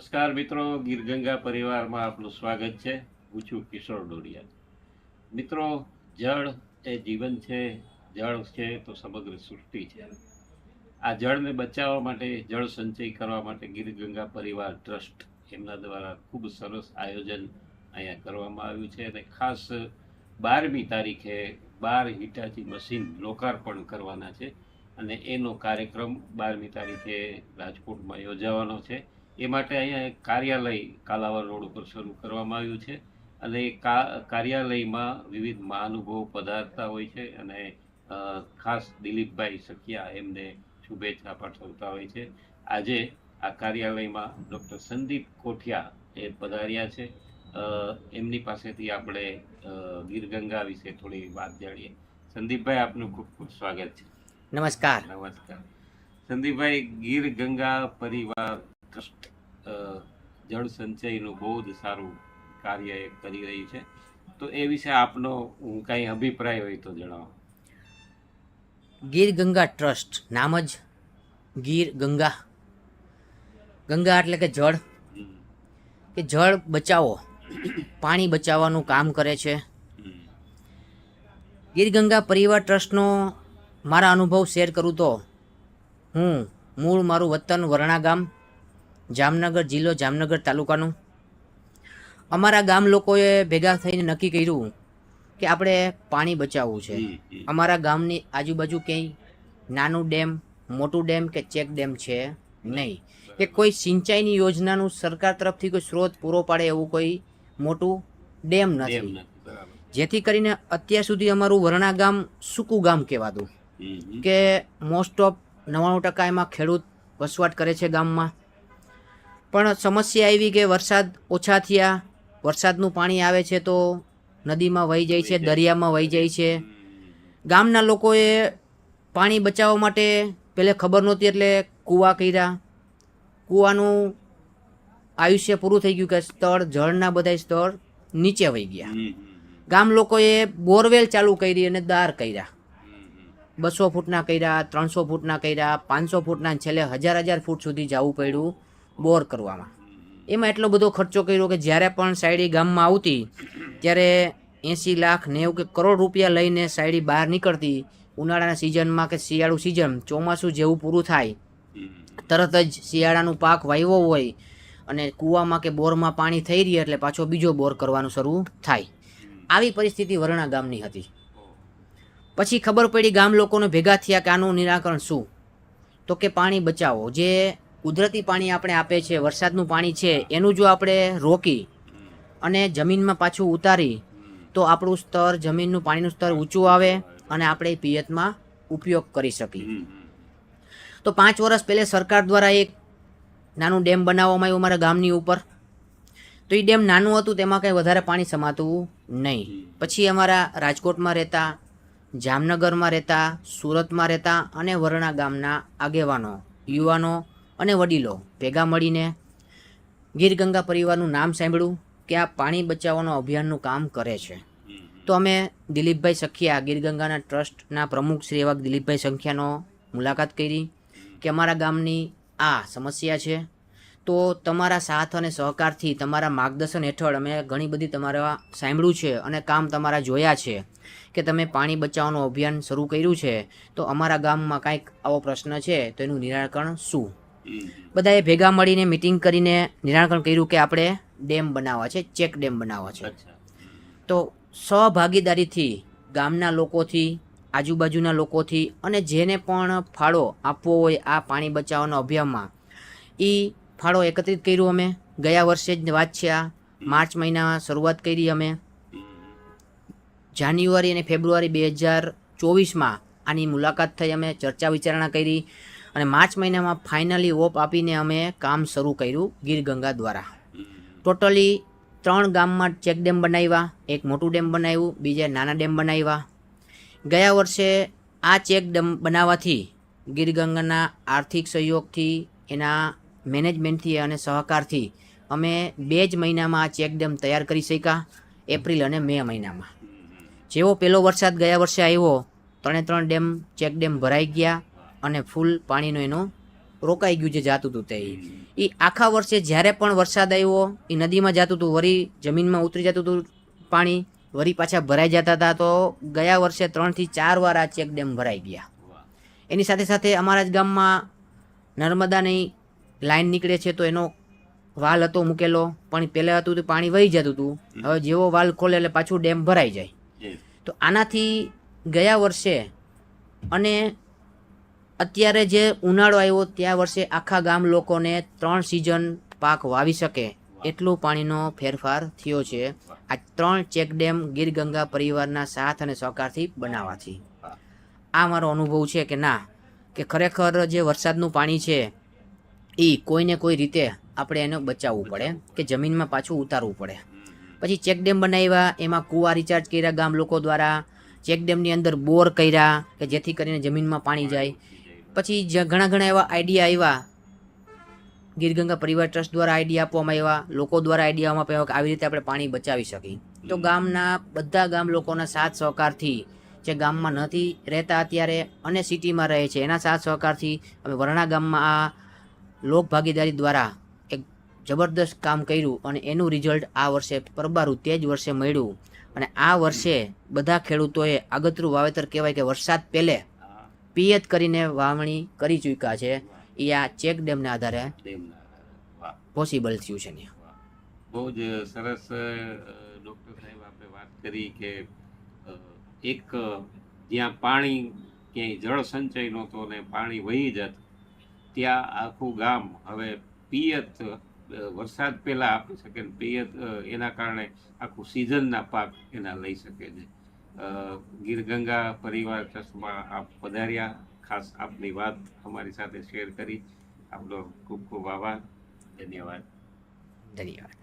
નમસ્કાર મિત્રો, ગીરગંગા પરિવારમાં આપનું સ્વાગત છે. હું છું કિશોર ડોડિયા. મિત્રો, જળ એ જીવન છે, જળ છે તો સમગ્ર સૃષ્ટિ છે. આ જળને બચાવવા માટે, જળ સંચય કરવા માટે ગીરગંગા પરિવાર ટ્રસ્ટ એમના દ્વારા ખૂબ સરસ આયોજન અહીંયા કરવામાં આવ્યું છે અને ખાસ બારમી તારીખે બાર હિટાચી મશીન લોકાર્પણ કરવાના છે અને એનો કાર્યક્રમ બારમી તારીખે રાજકોટમાં યોજાવાનો છે. એ માટે અહીંયા એક કાર્યાલય કાલાવર રોડ ઉપર શરૂ કરવામાં આવ્યું છે. અને એ કાર્યાલયમાં વિવિધ મહાનુભવો પધારતા હોય છે અને ખાસ દિલીપભાઈ સખિયા એમને શુભેચ્છા પાઠવતા હોય છે. આજે આ કાર્યાલયમાં ડૉક્ટર સંદીપ કોઠિયા એ પધાર્યા છે. એમની પાસેથી આપણે ગીરગંગા ગીર ગંગા વિશે થોડી વાત જાણીએ. સંદીપભાઈ આપનું ખૂબ ખૂબ સ્વાગત છે. નમસ્કાર. નમસ્કાર. સંદીપભાઈ ગીર ગંગા પરિવાર ટ્રસ્ટ જળ સંચયનું બહુ જ સારું કાર્ય એ કરી રહી છે. તો એ વિશે આપનો કંઈ અભિપ્રાય હોય તો જણાવો. ગીર ગંગા ટ્રસ્ટ નામ જ ગીર ગંગા. ગંગા એટલે કે જળ. કે જળ બચાવો. પાણી બચાવવાનું કામ કરે છે. ગીર ગંગા પરિવાર ટ્રસ્ટનો મારા અનુભવ શેર કરું તો હું મૂળ મારું વતન વરણા ગામ જામનગર જિલ્લો જામનગર તાલુકાનું. અમારા ગામ લોકોએ ભેગા થઈને નક્કી કર્યું કે આપણે પાણી બચાવવું છે. અમારા ગામની આજુબાજુ ક્યાંય નાનું ડેમ મોટું ડેમ કે ચેક ડેમ છે નહીં. કે કોઈ સિંચાઈની યોજનાનું સરકાર તરફથી કોઈ સ્ત્રોત પૂરો પાડે એવું કોઈ મોટું ડેમ નથી. જેથી કરીને અત્યાર સુધી અમારું વરણા ગામ સૂકું ગામ કહેવાતું. કે મોસ્ટ ઓફ નવ્વાણું ટકા એમાં ખેડૂત વસવાટ કરે છે ગામમાં. પણ સમસ્યા આવી કે વરસાદ ઓછા થયા વરસાદનું પાણી આવે છે તો નદીમાં વહી જાય છે દરિયામાં વહી જાય છે. ગામના લોકોએ પાણી બચાવવા માટે પહેલે ખબર નહોતી એટલે કૂવા કર્યા. કૂવાનું આયુષ્ય પૂરું થઈ ગયું કે સ્તર જળના બધા સ્તર નીચે વહી ગયા. ગામ લોકોએ બોરવેલ ચાલુ કરી અને દાર કર્યા. બસો ફૂટના કર્યા ત્રણસો ફૂટના કર્યા પાંચસો ફૂટના છેલ્લે હજાર હજાર ફૂટ સુધી જવું પડ્યું. બોર કરવામાં. એમાં એટલો બધો ખર્ચો કર્યો કે જ્યારે પણ સાયડી ગામમાં આવતી, ત્યારે એંસી લાખ નેવું કે કરોડ રૂપિયા લઈને સાયડી બહાર નીકળતી, ઉનાળાના સિઝનમાં કે શિયાળુ સિઝન, ચોમાસું જેવું પૂરું થાય, તરત જ શિયાળાનું પાક વાવ્યો હોય અને કૂવામાં કે બોરમાં પાણી થઈ રહી એટલે પાછો બીજો બોર કરવાનું શરૂ થાય. આવી પરિસ્થિતિ વરણા ગામની હતી. પછી ખબર પડી ગામ લોકોને ભેગા થયા કે આનું નિરાકરણ શું? તો કે પાણી બચાવો. જે કુદરતી પાણી આપણે આપે છે વરસાદનું પાણી છે એનું જો આપણે રોકી અને જમીનમાં પાછું ઉતારી તો આપણું સ્તર જમીનનું પાણીનું સ્તર ઊંચું આવે અને આપણે પિયતમાં ઉપયોગ કરી શકીએ. તો પાંચ વર્ષ પહેલે સરકાર દ્વારા એક નાનું ડેમ બનાવવામાં આવ્યું અમારા ગામની ઉપર. તો એ ડેમ નાનું હતું તેમાં કંઈ વધારે પાણી સમાતું નહીં. પછી અમારા રાજકોટમાં રહેતા જામનગરમાં રહેતા સુરતમાં રહેતા અને વરણા ગામના આગેવાનો યુવાનો અને વડીલો ભેગા મળીને ગીર ગંગા પરિવારનું નામ સાંભળ્યું કે આ પાણી બચાવવાનો અભિયાનનું કામ કરે છે. તો અમે દિલીપભાઈ સખિયા ગીરગંગાના ટ્રસ્ટના પ્રમુખ શ્રી એવા દિલીપભાઈ સંખ્યાનો મુલાકાત કરી કે અમારા ગામની આ સમસ્યા છે. તો તમારા સાથ અને સહકારથી તમારા માર્ગદર્શન હેઠળ અમે ઘણી બધી તમારા સાંભળ્યું છે અને કામ તમારા જોયા છે કે તમે પાણી બચાવવાનું અભિયાન શરૂ કર્યું છે. તો અમારા ગામમાં કાંઈક આવો પ્રશ્ન છે તો એનું નિરાકરણ શું? બધાએ ભેગા મળીને મિટિંગ કરીને નિરાકરણ કર્યું કે આપણે ડેમ બનાવવા છે ચેક ડેમ બનાવવા છે. તો સહભાગીદારીથી ગામના લોકોથી આજુબાજુના લોકોથી અને જેને પણ ફાળો આપવો હોય આ પાણી બચાવવાના અભિયાનમાં એ ફાળો એકત્રિત કર્યું અમે. ગયા વર્ષે જ વાત છે આ. માર્ચ મહિનામાં શરૂઆત કરી અમે. જાન્યુઆરી અને ફેબ્રુઆરી બે હજાર ચોવીસમાં આની મુલાકાત થઈ અમે ચર્ચા વિચારણા કરી. અને માર્ચ મહિનામાં ફાઇનલી ઓપ આપીને અમે કામ શરૂ કર્યું ગીર ગંગા દ્વારા. ટોટલી ત્રણ ગામમાં ચેક ડેમ બનાવ્યા, એક મોટું ડેમ બનાવ્યું, બીજા નાના ડેમ બનાવ્યા. ગયા વર્ષે આ ચેક ડેમ બનાવવાથી ગીર ગંગાના આર્થિક સહયોગથી, એના મેનેજમેન્ટથી અને સહકારથી અમે બે જ મહિનામાં આ ચેક ડેમ તૈયાર કરી શક્યા, એપ્રિલ અને મે મહિનામાં. જેવો પહેલો વરસાદ ગયા વર્ષે આવ્યો, ત્રણે ત્રણ ડેમ ચેક ડેમ ભરાઈ ગયા અને ફૂલ પાણીનો એનું રોકાઈ ગયું જે જાતું હતું તે. એ આખા વર્ષે જ્યારે પણ વરસાદ આવ્યો એ નદીમાં જતું હતું વરી જમીનમાં ઉતરી જતું હતું પાણી વરી પાછા ભરાઈ જતા હતા તો ગયા વર્ષે ત્રણથી ચાર વાર આ ચેક ડેમ ભરાઈ ગયા. એની સાથે સાથે અમારા જ ગામમાં નર્મદાની લાઈન નીકળે છે તો એનો વાલ હતો મૂકેલો પણ પહેલાં હતું તો પાણી વહી જતું હતું. હવે જેવો વાલ ખોલે એટલે પાછું ડેમ ભરાઈ જાય. તો આનાથી ગયા વર્ષે અને અત્યારે જે ઉનાળો આવ્યો ત્યાં વર્ષે આખા ગામ લોકોને ત્રણ સિઝન પાક વાવી શકે એટલું પાણીનો ફેરફાર થયો છે. આ ત્રણ ચેકડેમ ગીરગંગા ગીર ગંગા પરિવારના સાથ અને સહકારથી બનાવવાથી આ મારો અનુભવ છે કે ના, કે ખરેખર જે વરસાદનું પાણી છે, એ કોઈને કોઈ રીતે આપણે એને બચાવવું પડે કે જમીનમાં પાછું ઉતારવું પડે. પછી ચેક ડેમ બનાવ્યા, એમાં કૂવા રિચાર્જ કર્યા ગામ લોકો દ્વારા ચેક ડેમની અંદર બોર કર્યા કે જેથી કરીને જમીનમાં પાણી જાય. પછી ઘણા ઘણા એવા આઈડિયા આવ્યા ગીરગંગા પરિવાર ટ્રસ્ટ દ્વારા આઈડિયા આપવામાં આવ્યા લોકો દ્વારા આઈડિયા આપવામાં આવ્યા કે આવી રીતે આપણે પાણી બચાવી શકીએ. તો ગામના બધા ગામ લોકોના સાથ સહકારથી જે ગામમાં નથી રહેતા અત્યારે અને સિટીમાં રહે છે એના સાથ સહકારથી અમે વરણા ગામમાં આ લોક ભાગીદારી દ્વારા એક જબરદસ્ત કામ કર્યું અને એનું રિઝલ્ટ આ વર્ષે પરબારું તે જ વર્ષે મળ્યું. અને આ વર્ષે બધા ખેડૂતોએ આગતરું વાવેતર કહેવાય કે વરસાદ પહેલે પિયત કરીને વાવણી કરી ચૂક્યા છે. એ આ ચેક ડેમના આધારે પોસિબલ થયું છે બહુ જ સરસ ડૉક્ટર સાહેબ આપણે વાત કરી કે એક જ્યાં પાણી ક્યાંય જળ સંચય નહોતો ને પાણી વહી જત ત્યાં આખું ગામ હવે પિયત વરસાદ પહેલાં આપી શકે પિયત એના કારણે આખું સિઝનના પાક એના લઈ શકે છે. અ, ગીર ગંગા પરિવાર ટ્રસ્ટમાં આપ પધાર્યા. ખાસ આપની વાત અમારી સાથે શેર કરી. આપનો ખૂબ ખૂબ આભાર. ધન્યવાદ. ધન્યવાદ.